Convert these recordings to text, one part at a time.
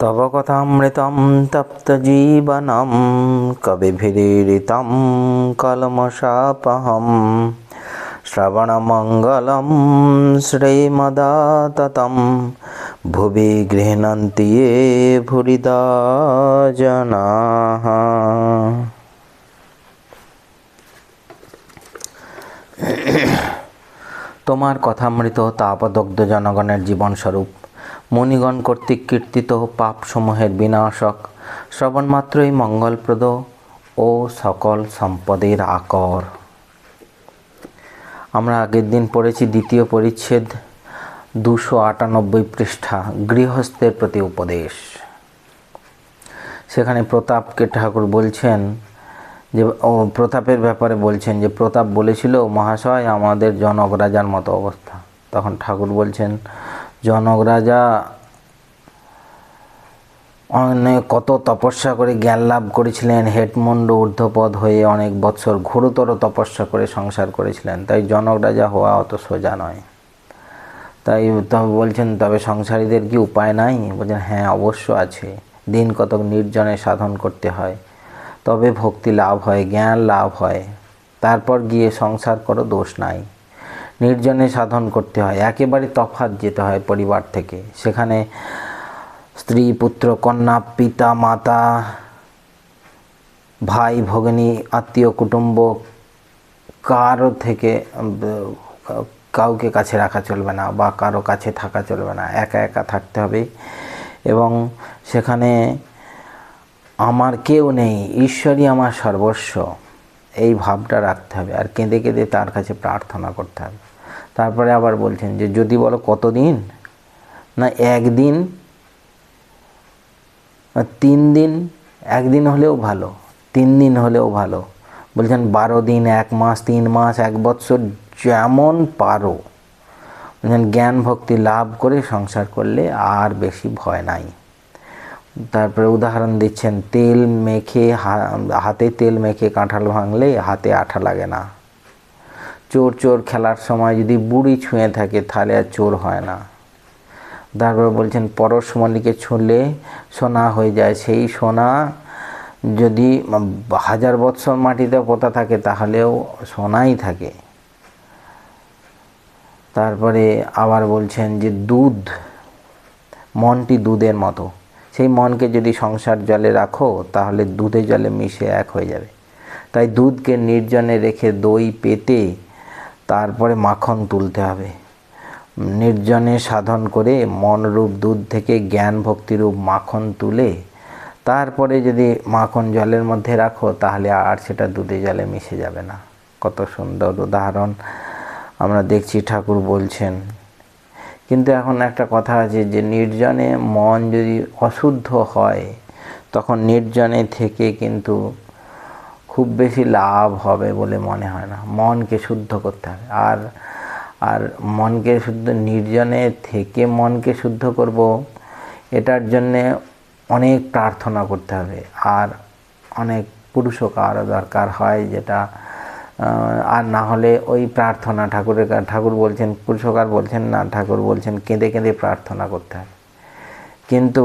তব কথামৃতম তপ্তজীবনম কবিভিরীড়িতম কলমশাপহম। শ্রবণমঙ্গলম শ্রীমদাততম, ভুবি গৃহণন্তি ये ভুরিদা জনাহ তোমার কথামৃত তাপদগ্ধ জনগণের জীবনস্বরূপ মুনিগণ কর্তৃক কীর্তিত পাপসমূহের বিনাশক। শ্রবণমাত্রই মঙ্গলপ্রদ ও সকল সম্পদের আকর। আমরা আগের দিন পড়েছি দ্বিতীয় পরিচ্ছেদ, দুশো আটানব্বই পৃষ্ঠা, গৃহস্থের প্রতি উপদেশ। সেখানে প্রতাপকে ঠাকুর বলছেন যে, ও প্রতাপের ব্যাপারে বলছেন যে, প্রতাপ বলেছিল, মহাশয়, আমাদের জনক রাজার মতো অবস্থা। তখন ঠাকুর বলছেন জনক রাজা অনেক কত তপস্যা করে জ্ঞান লাভ করেছিলেন। হেডমন্ড ঊর্ধ্বপদ হয়ে অনেক বৎসর ঘোরতর তপস্যা করে সংসার করেছিলেন। তাই জনক রাজা হওয়া অত সোজা নয়। তাই তবে বলছেন, তবে সংসারীদের কি উপায় নাই? বলছেন হ্যাঁ অবশ্য আছে। দিন কতক নির্জনে সাধন করতে হয়। তবে ভক্তি লাভ হয়, জ্ঞান লাভ হয়। তারপর গিয়ে সংসার করো, দোষ নাই। নির্জনে সাধন করতে হয়, একেবারে তফাৎ যেতে হয় পরিবার থেকে। সেখানে স্ত্রী, পুত্র, কন্যা, পিতা, মাতা, ভাই, ভগিনী, আত্মীয়, কুটুম্ব, কারও থেকে কাউকে কাছে রাখা চলবে না বা কারও কাছে থাকা চলবে না। একা একা থাকতে হবে এবং সেখানে আমার কেউ নেই, ঈশ্বরই আমার সর্বস্ব। এই ভাবটা রাখতে হবে। আর কেঁদে কেঁদে তার কাছে প্রার্থনা করতে হবে। তারপরে আবার বলছেন যে, যদি বলো কতদিন? না, একদিন। তিন দিন। একদিন হলেও ভালো। তিন দিন হলেও ভালো। বলছেন, বারো দিন, এক মাস, তিন মাস, এক বৎসর, যেমন পারো। বলছেন, জ্ঞান ভক্তি লাভ করে সংসার করলে আর বেশি ভয় নাই। তারপরে উদাহরণ দিচ্ছেন, তেল মেখে হাতে তেল মেখে কাঁঠাল ভাঙলে হাতে আঠা লাগে না। চোর চোর খেলার সময় যদি বুড়ি ছুঁয়ে থাকে, তাহলে আর চোর হয় না। তারপরে বলছেন, পরশ পরশমণিকে ছুঁলে সোনা হয়ে যায়। সেই সোনা যদি হাজার বৎসর মাটিতে পোতা থাকে, তাহলেও সোনাই থাকে। তারপরে আবার বলছেন যে, দুধ, মনটি দুধের মতো। সেই মনকে যদি সংসার জলে রাখো, তাহলে দুধে জলে মিশে এক হয়ে যাবে। তাই দুধকে নির্জনে রেখে দই পেতে তারপরে মাখন তুলতে হবে। নির্জনে সাধন করে মনরূপ দুধ থেকে জ্ঞান ভক্তিরূপ মাখন তুলে, তারপরে যদি মাখন জলের মধ্যে রাখো, তাহলে আর সেটা দুধে জলে মিশে যাবে না। কত সুন্দর উদাহরণ। আমরা দেখছি ঠাকুর বলছেন, কিন্তু এখন একটা কথা আছে যে নির্জনে মন যদি অশুদ্ধ হয়, তখন নির্জনে থেকে কিন্তু খুব বেশি লাভ হবে বলে মনে হয় না। মনকে শুদ্ধ করতে হবে। আর আর মনকে শুদ্ধ, নির্জনে থেকে মনকে শুদ্ধ করব, এটার জন্যে অনেক প্রার্থনা করতে হবে। আর অনেক পুরুষকারও দরকার হয় যেটা আর না হলে ওই প্রার্থনা ঠাকুরের ঠাকুর বলছেন পুরুষকার বলছেন না, ঠাকুর বলছেন, কেঁদে কেঁদে প্রার্থনা করতে হবে। কিন্তু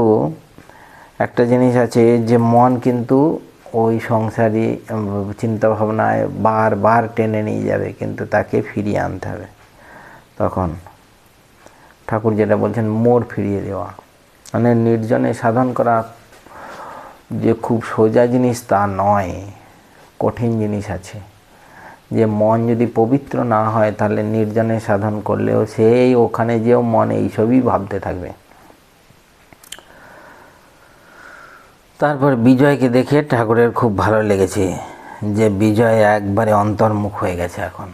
একটা জিনিস আছে যে মন কিন্তু ওই সংসারী চিন্তাভাবনায় বারবার টেনে নিয়ে যাবে, কিন্তু তাকে ফিরিয়ে আনতে হবে। তখন ঠাকুর যেটা বলছেন, মোর ফিরিয়ে দেওয়া। মানে নির্জনে সাধন করা যে খুব সোজা জিনিস তা নয়, কঠিন জিনিস আছে। যে মন যদি পবিত্র না হয়, তাহলে নির্জনে সাধন করলেও সেই ওখানে যেও মন, এইসবই ভাবতে থাকবে। তারপর বিজয়কে দেখে ঠাকুরের খুব ভালো লেগেছে যে বিজয় একবারে অন্তর্মুখ হয়ে গেছে এখন।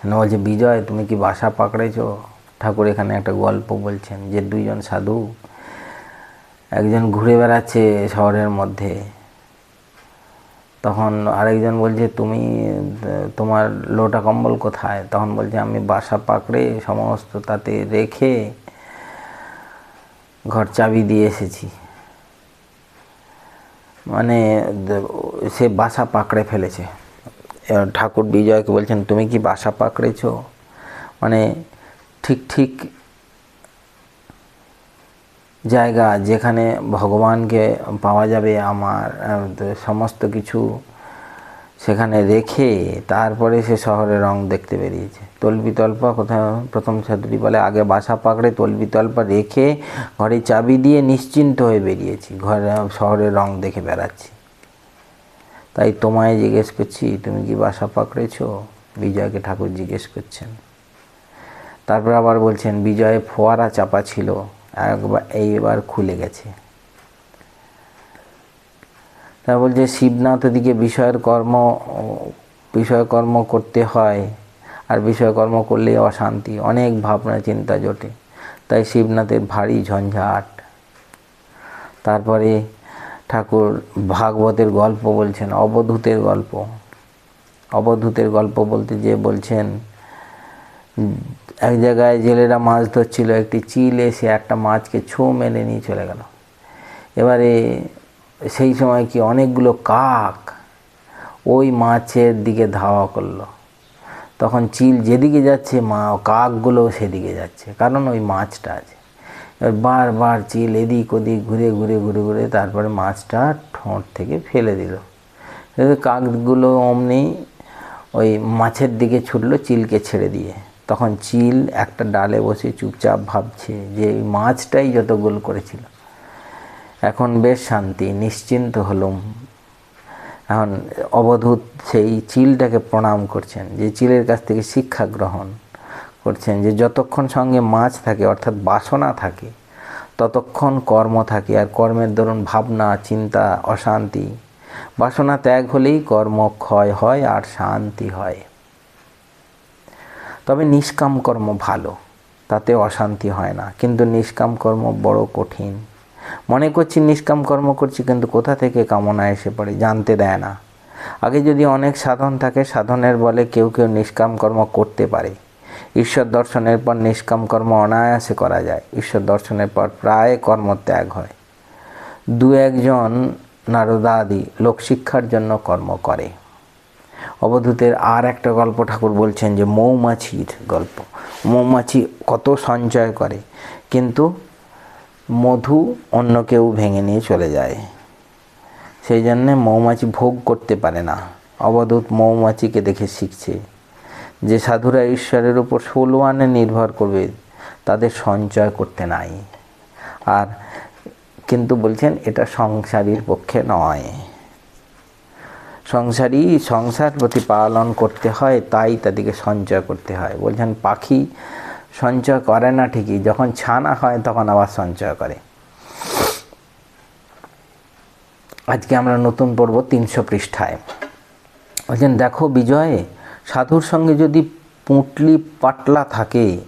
বলছে, বিজয়, তুমি কি বাসা পাকড়েছো? ঠাকুর এখানে একটা গল্প বলছেন যে দুইজন সাধু একজন ঘুরে বেড়াচ্ছে শহরের মধ্যে। তখন আরেকজন বলছে, তুমি, তোমার লোটা কম্বল কোথায়? তখন বলছে, আমি বাসা পাকড়ে সমস্ত তাতে রেখে ঘর চাবি দিয়ে এসেছি। মানে সে বাসা পাকড়ে ফেলেছে। ঠাকুর বিজয়কে বলছেন, তুমি কি বাসা পাকড়েছ? মানে ঠিক ঠিক জায়গা যেখানে ভগবানকে পাওয়া যাবে আমার সমস্ত কিছু সেখানে রেখে তারপরে সে শহরের রং দেখতে বেরিয়েছে। তল্পি তল্পা কোথাও প্রথম ছাত্রী বলে, আগে বাসা পাকড়ে তল্পি তল্পা রেখে ঘরে চাবি দিয়ে নিশ্চিন্ত হয়ে বেরিয়েছি। ঘরে, শহরের রং দেখে বেড়াচ্ছি। তাই তোমায় জিজ্ঞেস করছি, তুমি কি বাসা পাকড়েছো? বিজয়কে ঠাকুর জিজ্ঞেস করছেন। তারপর আবার বলছেন, বিজয়ে ফোয়ারা চাপা ছিল, একবার, এইবার খুলে গেছে। তা বলছে, শিবনাথ ওদিকে বিষয়ের কর্ম বিষয়কর্ম করতে হয়। আর বিষয়কর্ম করলেই অশান্তি, অনেক ভাবনা চিন্তা জোটে। তাই শিবনাথের ভারী ঝঞ্ঝাট তারপরে ঠাকুর ভাগবতের গল্প বলছেন, অবধূতের গল্প। অবধূতের গল্প বলতে যে বলছেন, এক জায়গায় জেলেরা মাছ ধরছিল, একটি চিল এসে একটা মাছকে ছো মেরে নিয়ে চলে গেল। এবারে সেই সময় কি অনেকগুলো কাক ওই মাছের দিকে ধাওয়া করল। তখন চিল যেদিকে যাচ্ছে, মা কাকগুলো সেদিকে যাচ্ছে। কারণ ওই মাছটা আছে। এবার বারবার চিল এদিক ওদিক ঘুরে ঘুরে ঘুরে ঘুরে তারপরে মাছটা ঠোঁট থেকে ফেলে দিল। কাকগুলো অমনি ওই মাছের দিকে ছুটলো চিলকে ছেড়ে দিয়ে। তখন চিল একটা ডালে বসে চুপচাপ ভাবছে যে মাছটাই যত গোল করেছিল। এখন বেশ শান্তি, নিশ্চিন্ত হলুম। এখন অবধূত সেই চিলটাকে প্রণাম করছেন, যে চিলের কাছ থেকে শিক্ষা গ্রহণ করছেন, যে যতক্ষণ সঙ্গে মাছ থাকে, অর্থাৎ বাসনা থাকে, ততক্ষণ কর্ম থাকে। আর কর্মের দরুন ভাবনা, চিন্তা, অশান্তি, বাসনা ত্যাগ হলেই কর্ম ক্ষয় হয় আর শান্তি হয়। তবে নিষ্কাম কর্ম ভালো, তাতে অশান্তি হয় না। কিন্তু নিষ্কাম কর্ম বড় কঠিন। মনে করছি নিষ্কাম কর্ম করছি, কিন্তু কোথা থেকে কামনা এসে পড়ে জানতে দেয় না। আগে যদি অনেক সাধন থাকে, সাধনের বলে কেউ কেউ নিষ্কাম কর্ম করতে পারে। ঈশ্বর দর্শনের পর নিষ্কাম কর্ম অনায়াসে করা যায়। ঈশ্বর দর্শনের পর প্রায় কর্মত্যাগ হয়। দু একজন নারদাদি লোকশিক্ষার জন্য কর্ম করে। অবধূতের আর একটা গল্প ঠাকুর বলছেন যে, মৌমাছির গল্প। মৌমাছি কত সঞ্চয় করে, কিন্তু মধু অন্য কেউ ভেঙে নিয়ে চলে যায়। সেই জন্যে মৌমাছি ভোগ করতে পারে না। অবধূত মৌমাছিকে দেখে শিখছে যে সাধুরা ঈশ্বরের উপর ষোলো আনে নির্ভর করবে, তাদের সঞ্চয় করতে নাই। আর কিন্তু বলছেন, এটা সংসারীর পক্ষে নয়। সংসারী সংসার প্রতিপালন করতে হয়, তাই তাদেরকে সঞ্চয় করতে হয়। বলছেন, পাখি সঞ্চয় করে না ঠিকই। যখন ছানা হয় তখন আবার সঞ্চয় করে। আজকে আমরা নতুন পড়ব তিনশো পৃষ্ঠায়। বলছেন, দেখো বিজয়ে, সাধুর সঙ্গে যদি পুঁটলি পাটলা থাকে,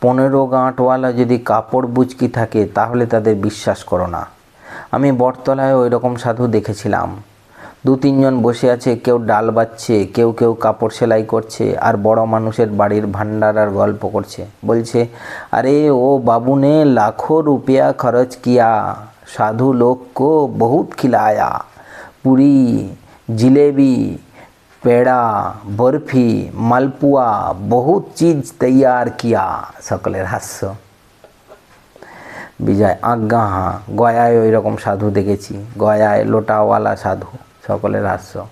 পনেরো গাঁটওয়ালা যদি কাপড় বুচকি থাকে, তাহলে তাদের বিশ্বাস করো না। আমি বটতলায় ওই রকম সাধু দেখেছিলাম। দু তিনজন বসে আছে, কেউ ডাল বাচ্ছে কেউ কেউ কাপড় সেলাই করছে, আর বড় মানুষের বাড়ির ভান্ডারার গল্প করছে। বলছে, আরে ও বাবুনে, লাখো রুপিয়া খরচ কিয়া, সাধু লোক কো বহুত খিলায়া, পুরি, জিলেবি, পেড়া, বরফি, মালপুয়া, বহুত চিজ তৈয়ার কিয়া, সকলের হাস্য। বিজয়, আজ্ঞা হাঁ গয়ায় ওই রকম সাধু দেখেছি, গয়ায় লোটাওয়ালা সাধু। সকলের হাস্য।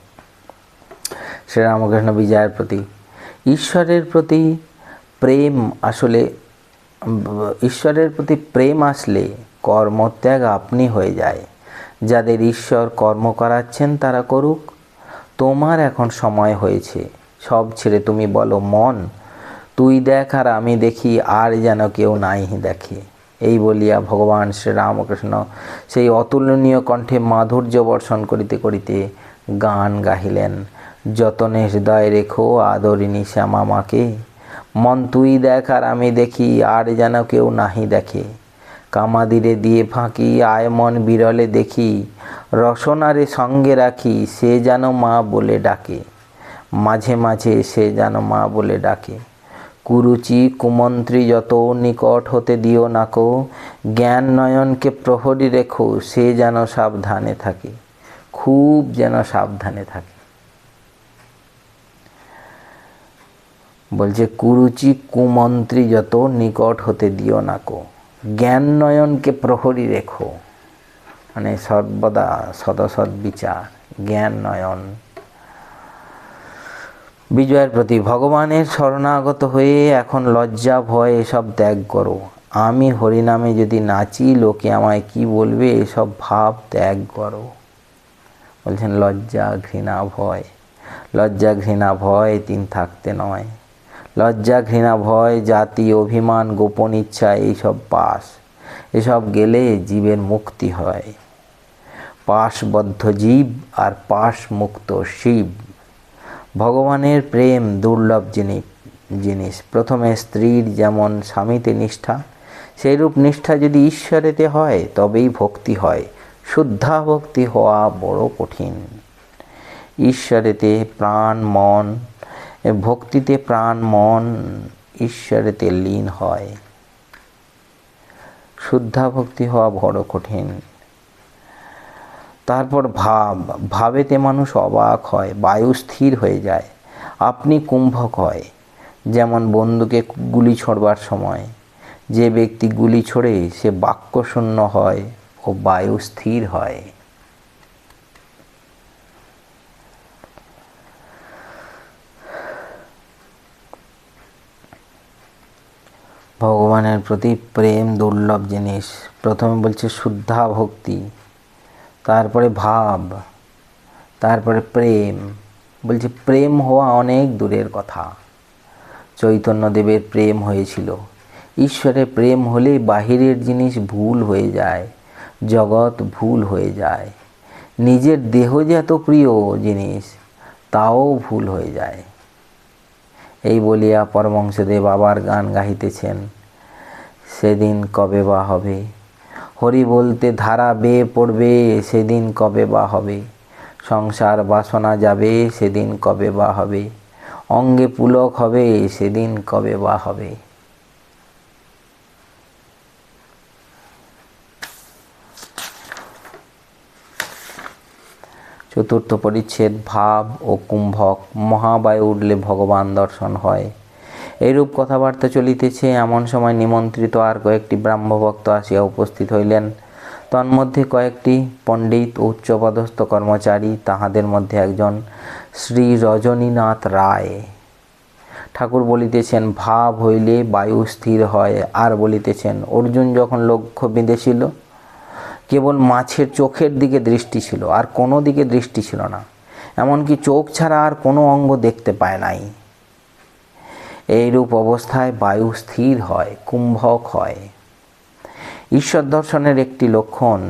শ্রীরামকৃষ্ণ বিজয়ের প্রতি, ঈশ্বরের প্রতি প্রেম আসলে, ঈশ্বরের প্রতি প্রেম আসলে কর্মত্যাগ আপনি হয়ে যায়। যাদের ঈশ্বর কর্ম করাচ্ছেন তারা করুক। তোমার এখন সময় হয়েছে। সব ছেড়ে তুমি বলো, মন, তুই দেখ আর আমি দেখি, আর যেন কেউ নাই দেখে। এই বলিয়া ভগবান শ্রীরামকৃষ্ণ সেই অতুলনীয় কণ্ঠে মাধুর্য বর্ষণ করিতে করিতে গান গাহিলেন। যতনে হৃদয় রেখো আদরিণী শ্যামা মাকে, মন তুই দেখ আর আমি দেখি, আর যেন কেউ নাহি দেখে। কামাদিরে দিয়ে ফাঁকি, আয় মন বিরলে দেখি, রসনারে সঙ্গে রাখি, সে যেন মা বলে ডাকে। মাঝে মাঝে সে যেন মা বলে ডাকে। কুরুচি কুমন্ত্রী যত নিকট হতে দিও নাকো জ্ঞান নয়নকে প্রহরী রেখো, সে যেন সাবধানে থাকে। খুব যেন সাবধানে থাকে। বলছে, কুরুচি কুমন্ত্রী যত নিকট হতে দিও নাকো জ্ঞান নয়নকে প্রহরী রেখো। মানে সর্বদা সদসদ বিচার জ্ঞান নয়ন। বিজয়ের প্রতি ভগবানের শরণাগত হয়ে এখন লজ্জা, ভয় এসব ত্যাগ করো। আমি হরিনামে যদি নাচি, লোকে আমায় কি বলবে? এসব ভাব ত্যাগ করো। বলছেন, লজ্জা, ঘৃণা, ভয়। লজ্জা, ঘৃণা, ভয় তিন থাকতে নয়। লজ্জা, ঘৃণা, ভয়, জাতি, অভিমান, গোপন ইচ্ছা, এইসব পাশ এসব গেলে জীবের মুক্তি হয়। পাশবদ্ধ জীব আর পাশ মুক্ত শিব। ভগবানের প্রেম দুর্লভ জিনিস জিনিস। প্রথমে স্ত্রীর যেমন স্বামীতে নিষ্ঠা, সেইরূপ নিষ্ঠা যদি ঈশ্বরেতে হয়, তবেই ভক্তি হয়। শুদ্ধা ভক্তি হওয়া বড় কঠিন। ঈশ্বরেতে প্রাণ, মন ভক্তিতে প্রাণ, মন ঈশ্বরেতে লীন হয়। শুদ্ধা ভক্তি হওয়া বড় কঠিন। তারপর ভাব, ভাবেতে মানুষ অবাক হয়, বায়ু স্থির হয়ে যায়। আপনি কুম্ভক হয়, যেমন বন্ধুকে গুলি ছোড়বার সময়। যে ব্যক্তি গুলি ছোড়ে, সে বাক্যশূন্য হয় ও বায়ু স্থির হয়। ভগবানের প্রতি প্রেম দুর্লভ জিনিস। প্রথমে বলছে শুদ্ধা ভক্তি। তারপরে ভাব, তারপরে প্রেম। বলছে, প্রেম হওয়া অনেক দূরের কথা। চৈতন্যদেবের প্রেম হয়েছিল। ঈশ্বরের প্রেম হলে বাহিরের জিনিস ভুল হয়ে যায়, জগৎ ভুল হয়ে যায়। নিজের দেহ যে এত প্রিয় জিনিস, তাও ভুল হয়ে যায়। এই বলিয়া পরমংসদেব আবার গান গাহিতেছেন, সেদিন কবে বা হবে? হরি বলতে ধারা বেয়ে পড়বে, সেদিন কবে বা হবে? সংসার বাসনা যাবে, সেদিন কবে বা হবে? অঙ্গে পুলক হবে, সেদিন কবে বা হবে? চতুর্থ পরিচ্ছেদ, ভাব ও কুম্ভক মহাবায়ু উঠলে ভগবান দর্শন হয়। এইরূপ কথাবার্তা চলিতেছে, এমন সময় নিমন্ত্রিত আর কয়েকটি ব্রাহ্মভক্ত আসিয়া উপস্থিত হইলেন। তন্মধ্যে কয়েকটি পণ্ডিত, উচ্চপদস্থ কর্মচারী, তাহাদের মধ্যে একজন শ্রী রজনীনাথ রায়। ঠাকুর বলিতেছেন, ভাব হইলে বায়ু স্থির হয়। আর বলিতেছেন, অর্জুন যখন লক্ষ্য বেঁধেছিল, কেবল মাছের চোখের দিকে দৃষ্টি ছিল, আর কোনো দিকে দৃষ্টি ছিল না। এমনকি চোখ ছাড়া আর কোনো অঙ্গ দেখতে পায় নাই। এইরূপ অবস্থায় বায়ু স্থির হয়, কুম্ভক হয়। ঈশ্বর দর্শনের একটি লক্ষণ,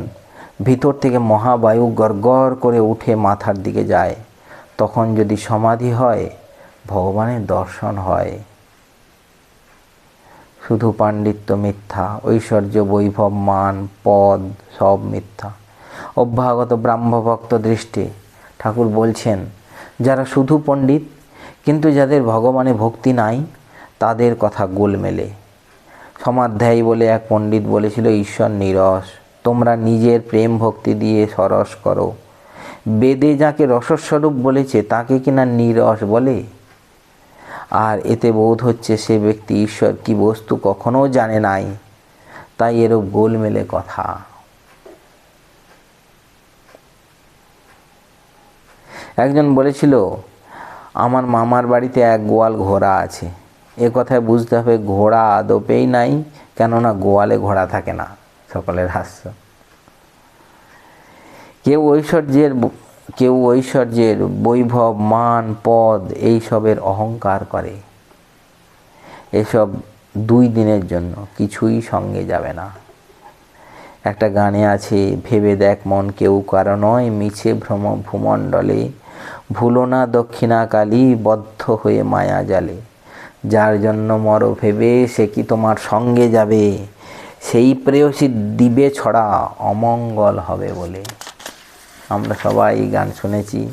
ভিতর থেকে মহাবায়ু গড়গড় করে উঠে মাথার দিকে যায়। তখন যদি সমাধি হয়, ভগবানের দর্শন হয়। শুধু পাণ্ডিত্য মিথ্যা, ঐশ্বর্য বৈভব মান, পদ, সব মিথ্যা। অভ্যাগত ব্রাহ্মভক্ত দৃষ্টি, ঠাকুর বলছেন, যারা শুধু পণ্ডিত কিন্তু যাদের ভগবানে ভক্তি নাই, তাদের কথা গোল মেলে সমাধ্যায়ী বলে এক পণ্ডিত বলেছিল, ঈশ্বর নিরস, তোমরা নিজের প্রেম ভক্তি দিয়ে সরস করো। বেদে যাকে রসস্বরূপ বলেছে, তাকে কিনা নিরস বলে? আর এতে বোধ হচ্ছে সে ব্যক্তি ঈশ্বর কি বস্তু কখনো জানে নাই, তাই এরূপ গোলমেলে কথা। একজন বলেছিল আমার মামার বাড়িতে এক গোয়াল ঘোড়া আছে। এ কথায় বুঝতে হবে ঘোড়া আদপেই নাই, কেননা গোয়ালে ঘোড়া থাকে না, সকলের হাস্য। কেউ ঐশ্বর্যের কেউ ঐশ্বর্যের বৈভব, মান, পদ, এইসবের অহংকার করে। এসব দুই দিনের জন্য কিছুই সঙ্গে যাবে না। একটা গানে আছে, ভেবে দেখ মন কেউ কারও নয়, মিছে ভ্রম ভূমণ্ডলে ভুলো না দক্ষিণাকালী, বদ্ধ হয়ে মায়া জালে। যার জন্য মর ভেবে সে কি তোমার সঙ্গে যাবে? সেই প্রেয়সী দিবে ছড়া, অমঙ্গল হবে বলে। আমরা সবাই গান শুনেছি।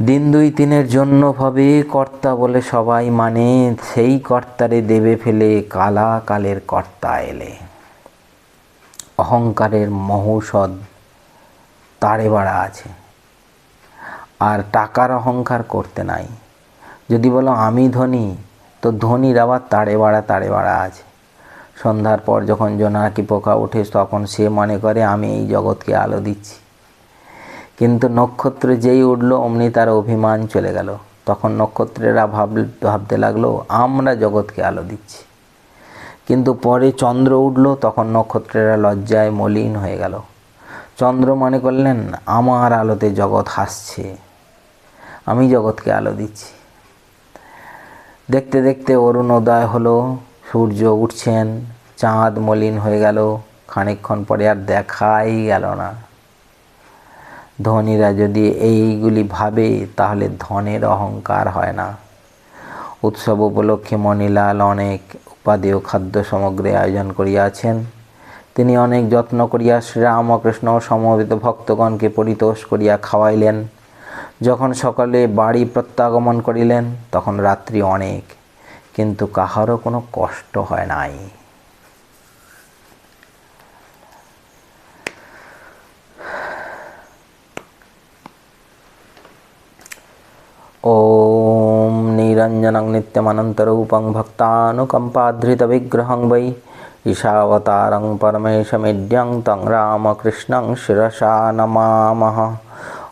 দিন দুই তিনের জন্য ভাবে, কর্তা বলে সবাই মানে সেই কর্তারে দেবে ফেলে কালা কালের কর্তা এলে। অহংকারের মহৌষধ তাড়ে বাড়া আছে। আর টাকার অহংকার করতে নাই। যদি বলো, আমি ধনী, তো ধনীর আবার তাড়ে বাড়া তাড়ে বাড়া আছে। সন্ধ্যার পর যখন জোনাকি পোকা ওঠে তখন সে মনে করে, আমি এই জগৎকে আলো দিচ্ছি। কিন্তু নক্ষত্র যেই উঠল, অমনি তার অভিমান চলে গেল। তখন নক্ষত্রেরা ভাব, ভাবতে লাগল, আমরা জগৎকে আলো দিচ্ছি। কিন্তু পরে চন্দ্র উঠল, তখন নক্ষত্রেরা লজ্জায় মলিন হয়ে গেল। চন্দ্র মনে করলেন, আমার আলোতে জগৎ হাসছে। আমি জগৎকে আলো দিচ্ছি। দেখতে দেখতে অরুণোদয় হলো, সূর্য উঠছেন, চাঁদ মলিন হয়ে গেল, খানিকক্ষণ পরে আর দেখাই গেল না। ধনীরা যদি এইগুলি ভাবে, তাহলে ধনের অহংকার হয় না। উৎসব উপলক্ষে মণিলাল অনেক উপাদেয় খাদ্য সামগ্রী আয়োজন করিয়াছেন। তিনি অনেক যত্ন করিয়া শ্রীরামকৃষ্ণ সমবেত ভক্তগণকে পরিতোষ করিয়া খাওয়াইলেন। যখন সকালে বাড়ি প্রত্যাগমন করিলেন তখন রাত্রি অনেক কিন্তু কাহারও কোনো কষ্ট হয় নাই ॐ निरञ्जनं नित्यमनन्तरूपं भक्तानुकम्पाधृतविग्रहं वै ईशावतारं परमेशमिड्यं तं रामकृष्णं शिरसा नमामः